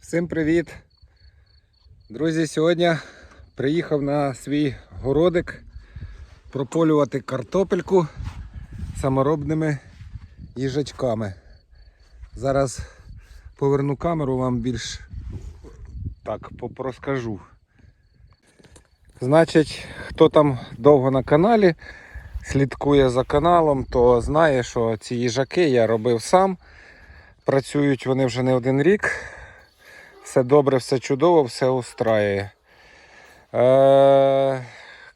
Всім привіт! Друзі, сьогодні приїхав на свій городик прополювати картопельку саморобними їжачками. Зараз поверну камеру, вам більш так розкажу. Значить, хто там довго на каналі, слідкує за каналом, то знає, що ці їжаки я робив сам. Працюють вони вже не один рік. Все добре, все чудово, все устраює. Е,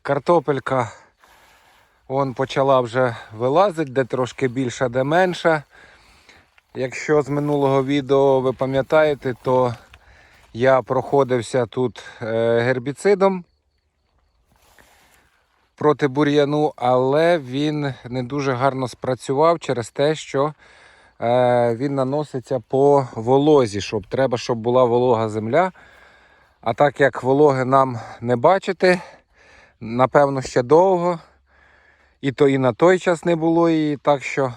картопелька вон почала вже вилазити, де трошки більша, де менша. Якщо з минулого відео ви пам'ятаєте, то я проходився тут е, гербіцидом проти бур'яну, але він не дуже гарно спрацював через те, що він наноситься по волозі, щоб треба, щоб була волога земля. А так як вологи нам не бачити, напевно, ще довго. І то і на той час не було її, так що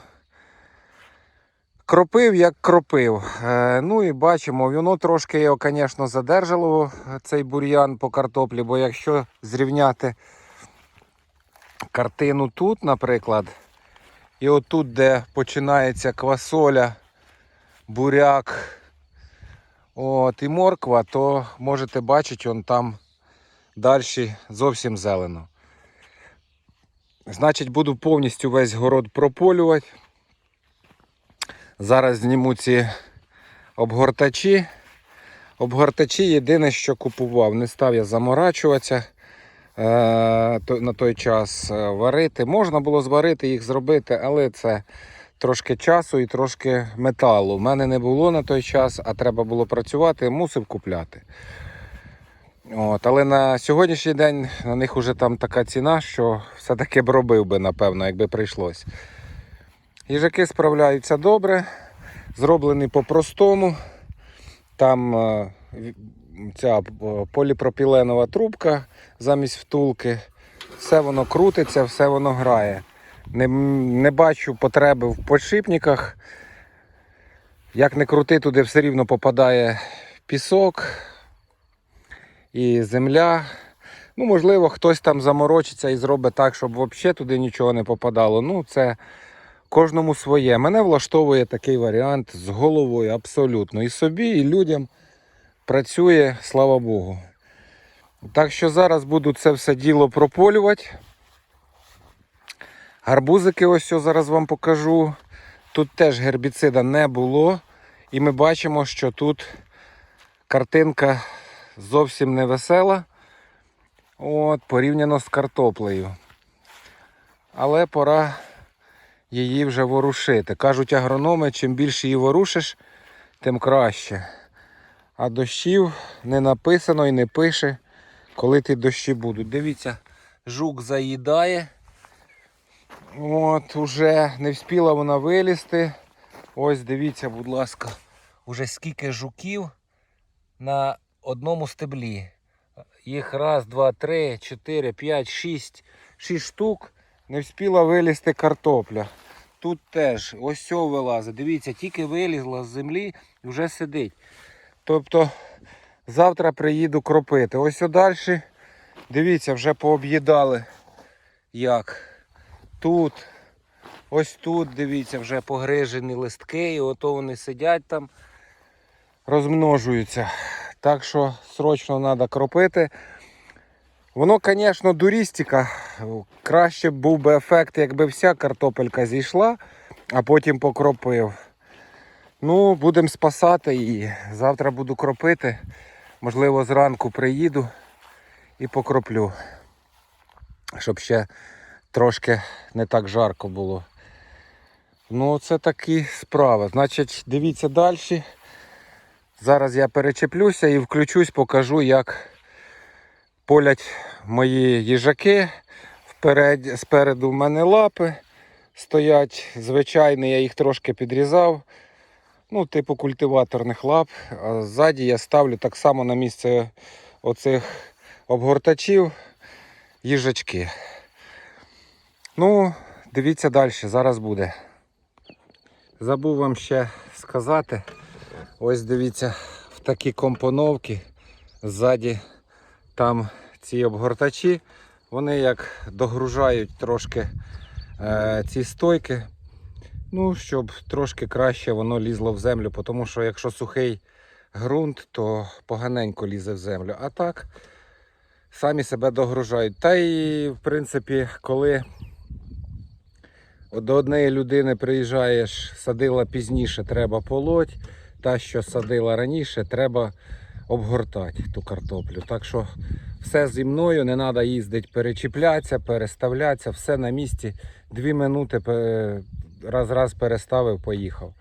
кропив, як кропив. Е, ну і бачимо, воно трошки його, звісно, задержало, цей бур'ян по картоплі, бо якщо зрівняти картину тут, наприклад, і отут, де починається квасоля, буряк от, і морква, то можете бачити, он там далі зовсім зелено. Значить, буду повністю весь город прополювати. Зараз зніму ці обгортачі. Обгортачі єдине, що купував. Не став я заморачуватися на той час е, варити. Можна було зварити їх зробити, але це трошки часу і трошки металу. У мене не було на той час, а треба було працювати, мусив купляти. От, але на сьогоднішній день на них вже там така ціна, що все-таки б робив би, напевно, якби прийшлось. Їжаки справляються добре, зроблені по-простому. Там е, ця е, поліпропіленова трубка замість втулки. Все воно крутиться, все воно грає. Не, не бачу потреби в подшипниках. Як не крути, туди все рівно попадає пісок і земля. Ну, можливо, хтось там заморочиться і зробить так, щоб взагалі туди нічого не попадало. Ну, це кожному своє. Мене влаштовує такий варіант з головою абсолютно. І собі, і людям працює, слава Богу. Так що зараз буду це все діло прополювати. Гарбузики ось зараз вам покажу. Тут теж гербіцида не було. І ми бачимо, що тут картинка зовсім не весела. От, порівняно з картоплею. Але пора її вже ворушити. Кажуть агрономи, чим більше її ворушиш, тим краще. А дощів не написано і не пише, коли ті дощі будуть. Дивіться, жук заїдає. От, уже не встигла вона вилізти. Ось дивіться, будь ласка, уже скільки жуків на одному стеблі. Їх раз, два, три, чотири, п'ять, шість. Шість штук не встигла вилізти картопля. Тут теж ось цього вилазить. Дивіться, тільки вилізла з землі і вже сидить. Тобто завтра приїду кропити. Ось далі. Дивіться, вже пооб'їдали. Як. Тут. Ось тут, дивіться, вже погрижені листки, і ото вони сидять там, розмножуються. Так що срочно треба кропити. Воно, звісно, дурістика. Краще був би ефект, якби вся картопелька зійшла, а потім покропив. Ну, будемо спасати її. Завтра буду кропити. Можливо, зранку приїду і покроплю. Щоб ще трошки не так жарко було. Ну, це такі справи. Значить, дивіться далі. Зараз я перечеплюся і включусь, покажу, як полять мої їжаки. Вперед, спереду в мене лапи стоять. Звичайні, я їх трошки підрізав. Ну, типу культиваторних лап. А ззаді я ставлю так само на місце оцих обгортачів їжачки. Ну, дивіться далі, зараз буде. Забув вам ще сказати. Ось дивіться, в такі компоновки. Ззаді там ці обгортачі. Вони як догружають трошки е, ці стойки. Ну, щоб трошки краще воно лізло в землю, тому що якщо сухий ґрунт, то поганенько лізе в землю. А так самі себе догружають. Та і, в принципі, коли до однієї людини приїжджаєш, садила пізніше, треба полоть. Та, що садила раніше, треба обгортати ту картоплю. Так що все зі мною, не треба їздити, перечіплятися, переставлятися, все на місці. Дві минути раз-раз переставив, поїхав.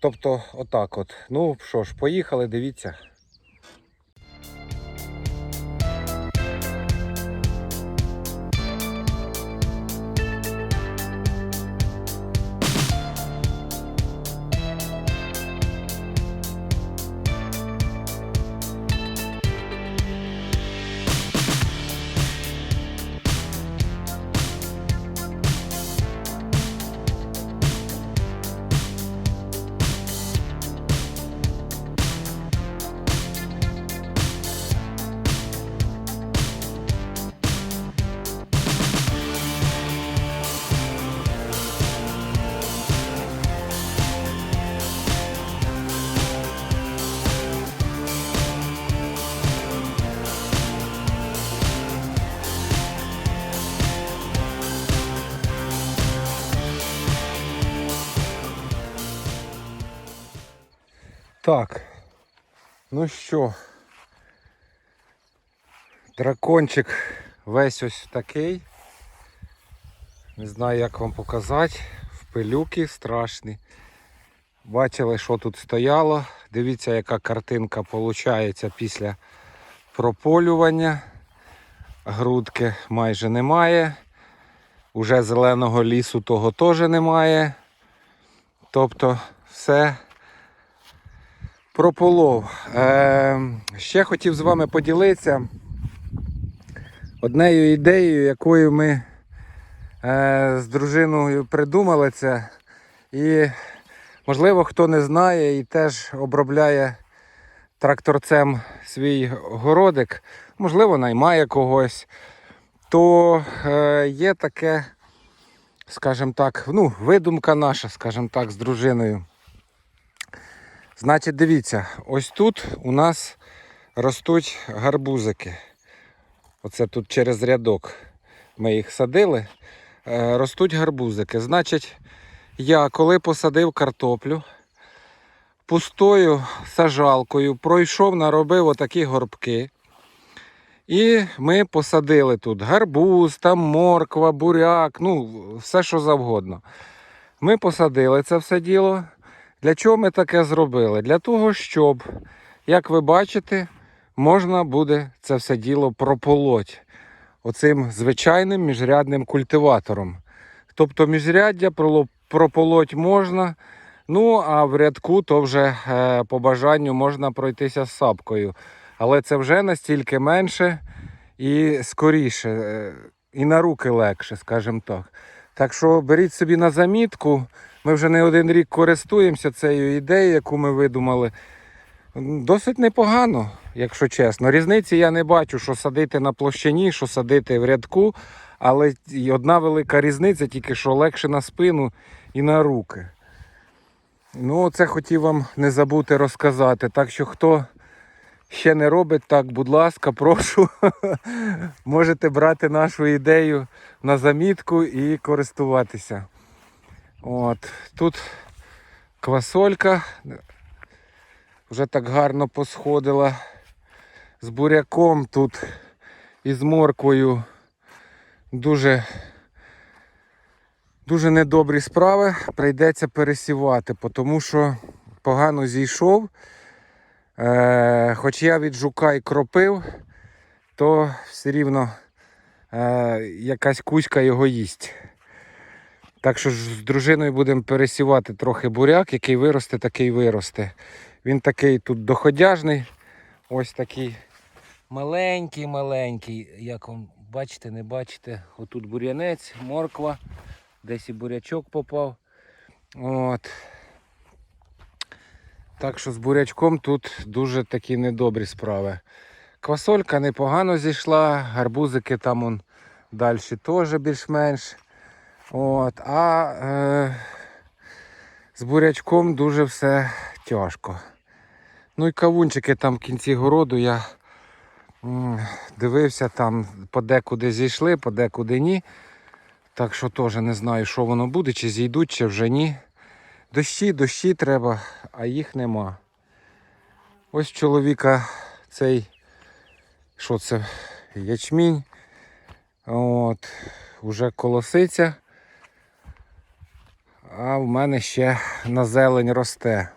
Тобто, отак от. Ну що ж, поїхали, дивіться. Так. Ну що, дракончик весь ось такий. Не знаю, як вам показати. В пилюки страшні. Бачили, що тут стояло. Дивіться, яка картинка виходить після прополювання. Грудки майже немає. Уже зеленого лісу того теж немає. Тобто все прополов. Е, ще хотів з вами поділитися однією ідеєю, якою ми е, з дружиною придумали це. І, можливо, хто не знає і теж обробляє тракторцем свій городик, можливо, наймає когось, то е, є таке, скажімо так, ну, видумка наша, скажімо так, з дружиною. Значить, дивіться, ось тут у нас ростуть гарбузики. Оце тут через рядок ми їх садили. Е, Ростуть гарбузики. Значить, я коли посадив картоплю, пустою сажалкою пройшов, наробив отакі горбки. І ми посадили тут гарбуз, там морква, буряк, ну, все що завгодно. Ми посадили це все діло. Для чого ми таке зробили? Для того, щоб, як ви бачите, можна буде це все діло прополоть оцим звичайним міжрядним культиватором. Тобто міжряддя прополоть можна, ну а в рядку то вже е, по бажанню можна пройтися з сапкою. Але це вже настільки менше і скоріше, е, і на руки легше, скажімо так. Так що беріть собі на замітку. Ми вже не один рік користуємося цією ідеєю, яку ми видумали. Досить непогано, якщо чесно. Різниці я не бачу, що садити на площині, що садити в рядку. Але одна велика різниця, тільки що легше на спину і на руки. Ну, це хотів вам не забути розказати. Так що хто ще не робить так, будь ласка, прошу. Можете брати нашу ідею на замітку і користуватися. От, тут квасолька вже так гарно посходила. З буряком тут і з морквою дуже, дуже недобрі справи. Прийдеться пересівати, тому що погано зійшов. Е, хоч я від жука і кропив, то все рівно е, якась кузька його їсть. Так що ж з дружиною будемо пересівати трохи буряк, який виросте, такий виросте. Він такий тут доходяжний. Ось такий маленький, маленький. Як вам бачите, не бачите. Отут бур'янець, морква, десь і бурячок попав. От. Так що з бурячком тут дуже такі недобрі справи. Квасолька непогано зійшла, гарбузики там он далі теж більш-менш. От, а е, з бурячком дуже все тяжко. Ну і кавунчики там в кінці городу я м, дивився, там подекуди зійшли, подекуди ні. Так що теж не знаю, що воно буде, чи зійдуть, чи вже ні. Дощі, дощі треба, а їх нема. Ось чоловіка цей, що це, ячмінь. От, уже колоситься. А в мене ще на зелень росте.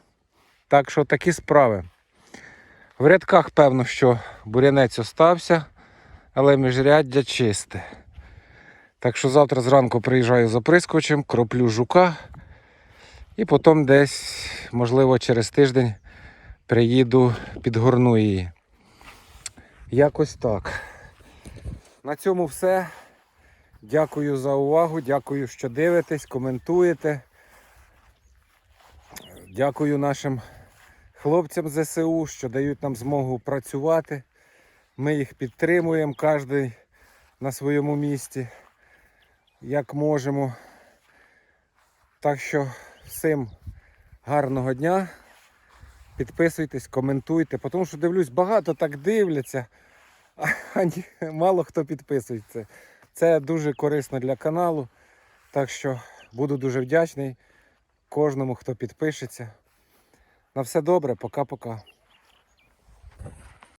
Так що такі справи. В рядках, певно, що бурянець остався, але міжряддя чисте. Так що завтра зранку приїжджаю за прискочем, кроплю жука. І потім десь, можливо, через тиждень приїду, підгорну її. Якось так. На цьому все. Дякую за увагу, дякую, що дивитесь, коментуєте. Дякую нашим хлопцям ЗСУ, що дають нам змогу працювати. Ми їх підтримуємо, кожен на своєму місці, як можемо. Так що всім гарного дня. Підписуйтесь, коментуйте, тому що дивлюсь, багато так дивляться, а мало хто підписується. Це дуже корисно для каналу. Так що буду дуже вдячний кожному, хто підпишеться. На все добре, пока-пока.